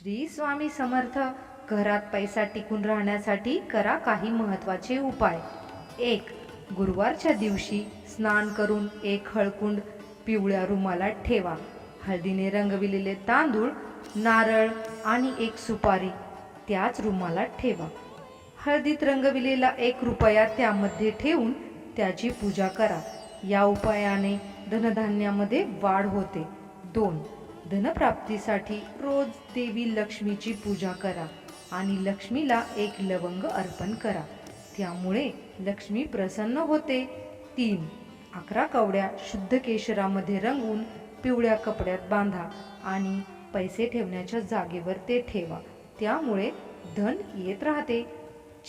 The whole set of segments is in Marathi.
श्री स्वामी समर्थ. घरात पैसा टिकून राहण्यासाठी करा काही महत्त्वाचे उपाय. एक गुरुवारच्या दिवशी स्नान करून एक हळकुंड पिवळ्या रुमालात ठेवा. हळदीने रंगविलेले तांदूळ नारळ आणि एक सुपारी त्याच रुमालात ठेवा. हळदीत रंगविलेला एक रुपया त्यामध्ये ठेवून त्याची पूजा करा. या उपायाने धनधान्यामध्ये वाढ होते. दोन धनप्राप्तीसाठी रोज देवी लक्ष्मीची पूजा करा आणि लक्ष्मीला एक लवंग अर्पण करा. त्यामुळे लक्ष्मी प्रसन्न होते. तीन अकरा कवड्या शुद्ध केशरामध्ये रंगवून पिवळ्या कपड्यात बांधा आणि पैसे ठेवण्याच्या जागेवर ते ठेवा. त्यामुळे धन येत राहते.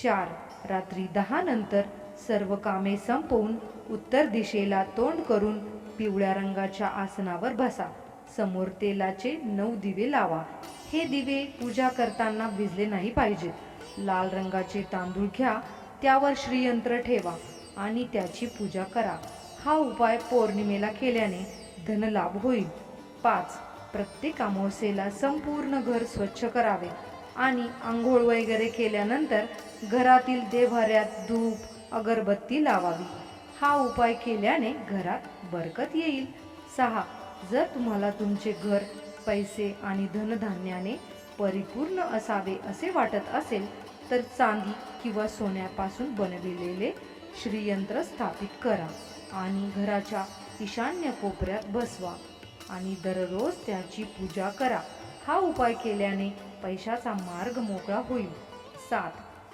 चार रात्री दहा नंतर सर्व कामे संपवून उत्तर दिशेला तोंड करून पिवळ्या रंगाच्या आसनावर बसा. समोर तेलाचे नऊ दिवे लावा. हे दिवे पूजा करताना भिजले नाही पाहिजेत. लाल रंगाचे तांदूळ घ्या त्यावर श्रीयंत्र ठेवा आणि त्याची पूजा करा. हा उपाय पौर्णिमेला केल्याने धनलाभ होईल. पाच. प्रत्येक अमावस्येला संपूर्ण घर स्वच्छ करावे आणि आंघोळ वगैरे केल्यानंतर घरातील देव्हाऱ्यात धूप अगरबत्ती लावावी. हा उपाय केल्याने घरात बरकत येईल. सहा. जर तुम्हाला तुमचे घर पैसे आणि धनधान्याने परिपूर्ण असावे असे वाटत असेल तर चांदी किंवा सोन्यापासून बनविलेले श्रीयंत्र स्थापित करा आणि घराच्या ईशान्य कोपऱ्यात बसवा आणि दररोज त्याची पूजा करा. हा उपाय केल्याने पैशाचा मार्ग मोकळा होईल. सात.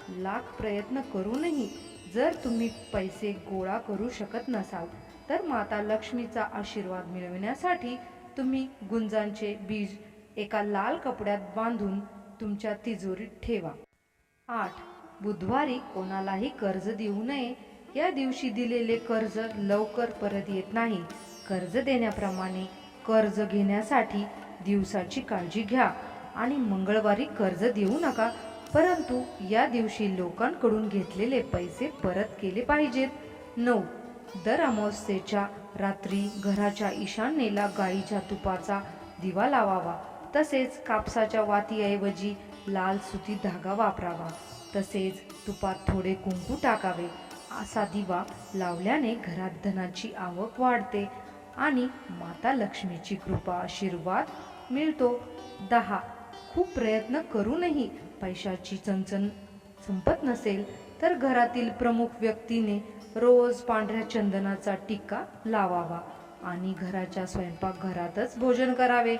लाख प्रयत्न करूनही जर तुम्ही पैसे गोळा करू शकत नसाल तर माता लक्ष्मीचा आशीर्वाद मिळविण्यासाठी तुम्ही गुंजांचे बीज एका लाल कपड्यात बांधून तुमच्या तिजोरीत ठेवा. आठ. बुधवारी कोणालाही कर्ज देऊ नये. या दिवशी दिलेले कर्ज लवकर परत येत नाही. कर्ज देण्याप्रमाणे कर्ज घेण्यासाठी दिवसाची काळजी घ्या आणि मंगळवारी कर्ज देऊ नका परंतु या दिवशी लोकांकडून घेतलेले पैसे परत केले पाहिजेत. नऊ. दर अमावस्येच्या रात्री घराच्या ईशान्येला गाईच्या तुपाचा दिवा लावावा. तसेच कापसाच्या वातीऐवजी लाल सुती धागा वापरावा. तसेच तुपात थोडे कुंकू टाकावे. असा दिवा लावल्याने घरात धनाची आवक वाढते आणि माता लक्ष्मीची कृपा आशीर्वाद मिळतो. दहा. खूप प्रयत्न करूनही पैशाची चणचण संपत नसेल तर घरातील प्रमुख व्यक्तीने रोज पांढऱ्या चंदनाचा टिक्का लावावा आणि घराच्या स्वयंपाकघरातच भोजन करावे.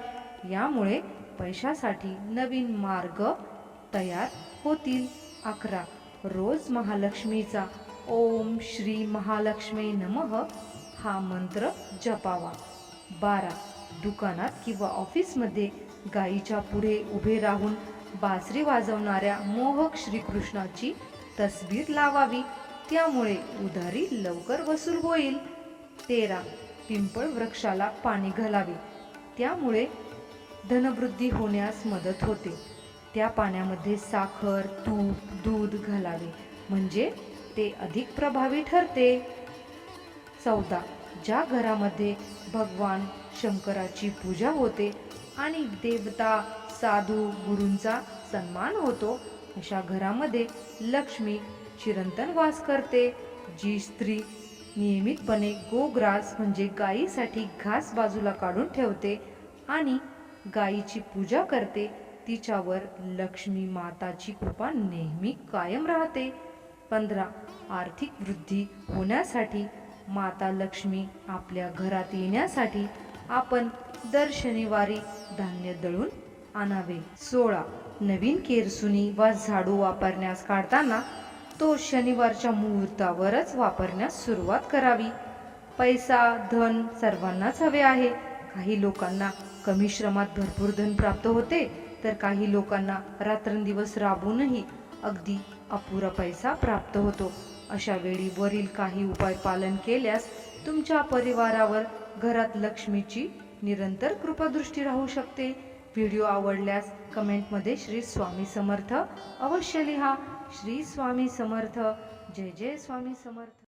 यामुळे पैशासाठी नवीन मार्ग तयार होतील. अकरा. रोज महालक्ष्मीचा ओम श्री महालक्ष्मी नमः हा मंत्र जपावा. बारा. दुकानात किंवा ऑफिसमध्ये गायीच्या पुढे उभे राहून बासरी वाजवणाऱ्या मोहक श्रीकृष्णाची तस्वीर लावावी. त्यामुळे उधारी लवकर वसूल होईल. तेरा. पिंपळ वृक्षाला पाणी घालावे. त्यामुळे धनवृद्धी होण्यास मदत होते. त्या पाण्यामध्ये साखर तूप दूध घालावे. म्हणजे ते अधिक प्रभावी ठरते. चौदा. ज्या घरामध्ये भगवान शंकराची पूजा होते आणि देवता साधू गुरूंचा सन्मान होतो अशा घरामध्ये लक्ष्मी चिरंतन वास करते जी स्त्री नियमितपणे गोग्रास म्हणजे गायीसाठी घास बाजूला काढून ठेवते आणि गायीची पूजा करते. तिच्यावर लक्ष्मी माताची कृपा नेहमी कायम राहते. पंधरा आर्थिक वृद्धी होण्यासाठी माता लक्ष्मी आपल्या घरात येण्यासाठी आपण दर शनिवारी धान्य दळून आणावे. सोळा नवीन केरसुनी वा झाडू वापरण्यास काढताना तो शनिवारच्या मुहूर्तावरच वापरण्यास सुरुवात करावी. पैसा धन सर्वांनाच हवे आहे. काही लोकांना कमी श्रमात भरपूर धन प्राप्त होते तर काही लोकांना रात्रंदिवस राबूनही अगदी अपुरा पैसा प्राप्त होतो. अशा वेळी वरील काही उपाय पालन केल्यास तुमच्या परिवारावर घरात लक्ष्मीची निरंतर कृपादृष्टी राहू शकते. व्हिडिओ आवडल्यास कमेंटमध्ये श्री स्वामी समर्थ अवश्य लिहा. श्री स्वामी समर्थ. जय जय स्वामी समर्थ.